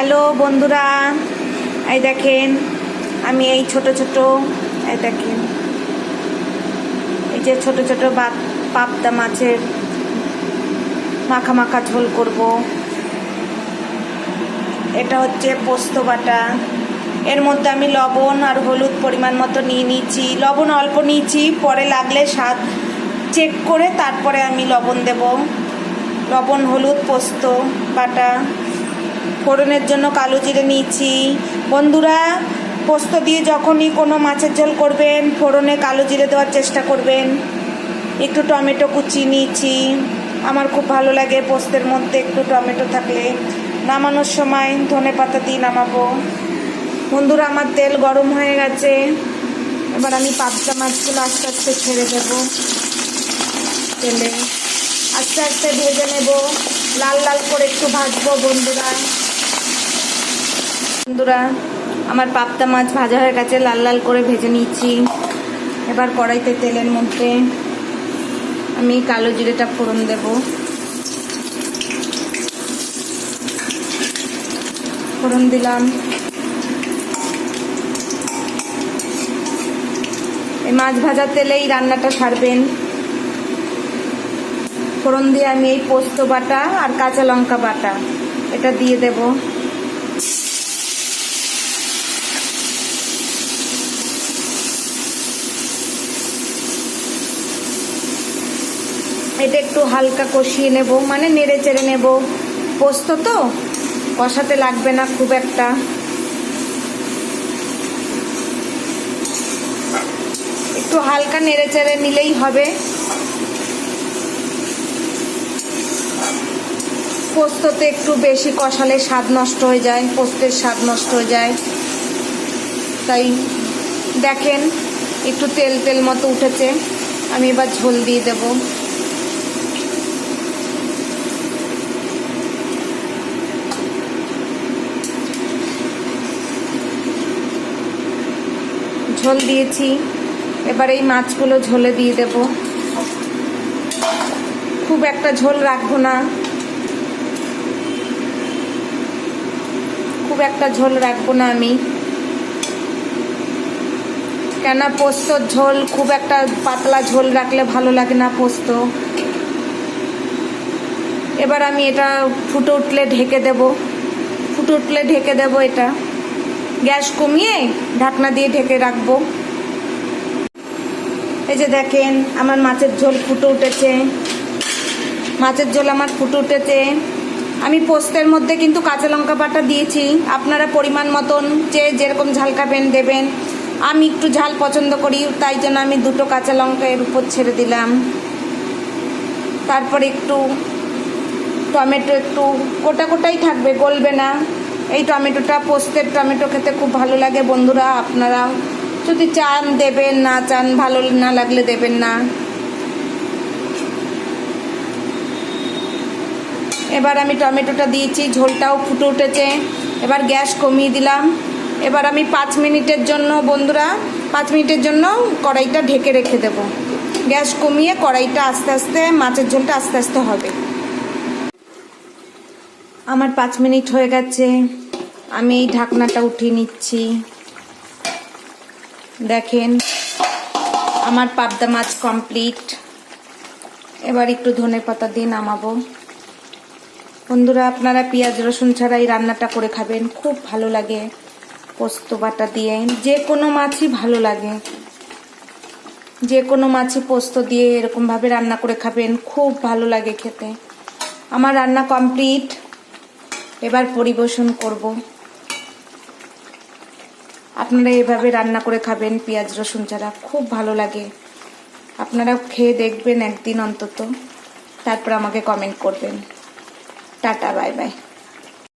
Hello বন্ধুরা, এই দেখেন, আমি এই ছোট ছোট, এই দেখেন, এই যে ছোট ছোট পাবদা মাছের মাখা মাখা ঝোল করব। এটা হচ্ছে পোস্ত বাটা। এর মধ্যে আমি লবণ আর হলুদ পরিমাণ মতো নিয়ে নিয়েছি। লবণ অল্প নিয়েছি, পরে লাগলে স্বাদ চেক করে তারপরে আমি লবণ দেব। লবণ, হলুদ, পোস্ত, বাটা। ফোড়নের জন্য কালো জিরে নিয়েছি। বন্ধুরা, পোস্ত দিয়ে যখনই কোনো মাছের ঝোল করবেন, ফোড়নে কালো জিরে দেওয়ার চেষ্টা করবেন। একটু টমেটো কুচি নিয়েছি। আমার খুব ভালো লাগে পোস্তের মধ্যে একটু টমেটো থাকলে। নামানোর সময় ধনে পাতা দিয়ে নামাবো। বন্ধুরা, আমার তেল গরম হয়ে গেছে। এবার আমি পাবদা মাছগুলো আস্তে আস্তে ছেড়ে দেবো তেলে। আস্তে আস্তে ভেজে নেব। লাল লাল করে একটু ভাজবো বন্ধুরা। বন্ধুরা, আমার পাপ্তা মাছ ভাজা হয়ে গেছে, লাল লাল করে ভেজে নিচ্ছি। এবার কড়াইতে তেলের মধ্যে আমি কালো জিরেটা ফোড়ন দেব। ফোড়ন দিলাম। এই মাছ ভাজার তেলেই রান্নাটা সারবেন। ফোড়ন দিয়ে আমি এই পোস্ত বাটা আর কাঁচা লঙ্কা বাটা, এটা দিয়ে দেব। এটা একটু হালকা কষিয়ে নেব মানে নেড়ে চেড়ে নেব। পোস্ত তো, কষাতে লাগবে না খুব একটা। একটু হালকা নেড়ে চেড়ে নিলেই হবে। পোস্ততে একটু বেশি কষালে স্বাদ নষ্ট হয়ে যায়, পোস্তের স্বাদ নষ্ট হয়ে যায়। তাই দেখেন, একটু তেল তেল মতো উঠেছে। আমি এবার ঝোল দিয়ে দেব। ঝোল দিয়েছি। এবার এই মাছগুলো ঝোলে দিয়ে দেব। খুব একটা ঝোল রাখব না। খুব একটা ঝোল রাখব না আমি। কেন পোস্তর ঝোল খুব একটা পাতলা ঝোল রাখলে ভালো লাগে না পোস্ত। এবার আমি এটা ফুটে উঠলে ঢেকে দেব। ফুটে উঠলে ঢেকে দেব এটা। গ্যাস কমিয়ে ঢাকনা দিয়ে ঢেকে রাখব। এই যে দেখেন, আমার মাছের ঝোল ফুটে উঠেছে। মাছের ঝোল আমার ফুটে উঠেছে। আমি পোস্তের মধ্যে কিন্তু কাঁচা লঙ্কা বাটা দিয়েছি। আপনারা পরিমাণ মতন যে যেরকম ঝাল খাবেন, দেবেন। আমি একটু ঝাল পছন্দ করি, তাই জন্য আমি দুটো কাঁচা লঙ্কা এর উপর ছেড়ে দিলাম। তারপর একটু টমেটো একটু কোটা কোটাই থাকবে, গলবে না। এই টমেটোটা, পোস্তের টমেটো খেতে খুব ভালো লাগে বন্ধুরা, আপনারা যদি চান দেবেন না, চান ভালো না লাগলে দেবেন না। এবার আমি টমেটোটা দিয়েছি, ঝোলটাও ফুটে উঠেছে, এবার গ্যাস কমিয়ে দিলাম। এবার আমি পাঁচ মিনিটের জন্য বন্ধুরা, পাঁচ মিনিটের জন্য কড়াইটা ঢেকে রেখে দেব। গ্যাস কমিয়ে কড়াইটা আস্তে আস্তে, মাছের ঝোলটা আস্তে আস্তে হবে। আমার পাঁচ মিনিট হয়ে গেছে। আমি এই ঢাকনাটা উঠিয়ে নিচ্ছি। দেখেন, আমার পাবদা মাছ কমপ্লিট এবার একটু ধনে পাতা দিয়ে নামাবো। বন্ধুরা, আপনারা পেঁয়াজ, রসুন ছাড়া এই রান্নাটা করে খাবেন। খুব ভালো লাগে পোস্ত বাটা দিয়ে। যে কোনো মাছই ভালো লাগে। যে কোনো মাছই পোস্ত দিয়ে এরকমভাবে রান্না করে খাবেন। খুব ভালো লাগে খেতে। আমার রান্না কমপ্লিট এবার পরিবেশন করব। আপনারা এভাবে রান্না করে খাবেন, পেঁয়াজ, রসুন ছাড়া। খুব ভালো লাগে। আপনারা খেয়ে দেখবেন একদিন অন্তত। তারপর আমাকে কমেন্ট করবেন। Tata bye bye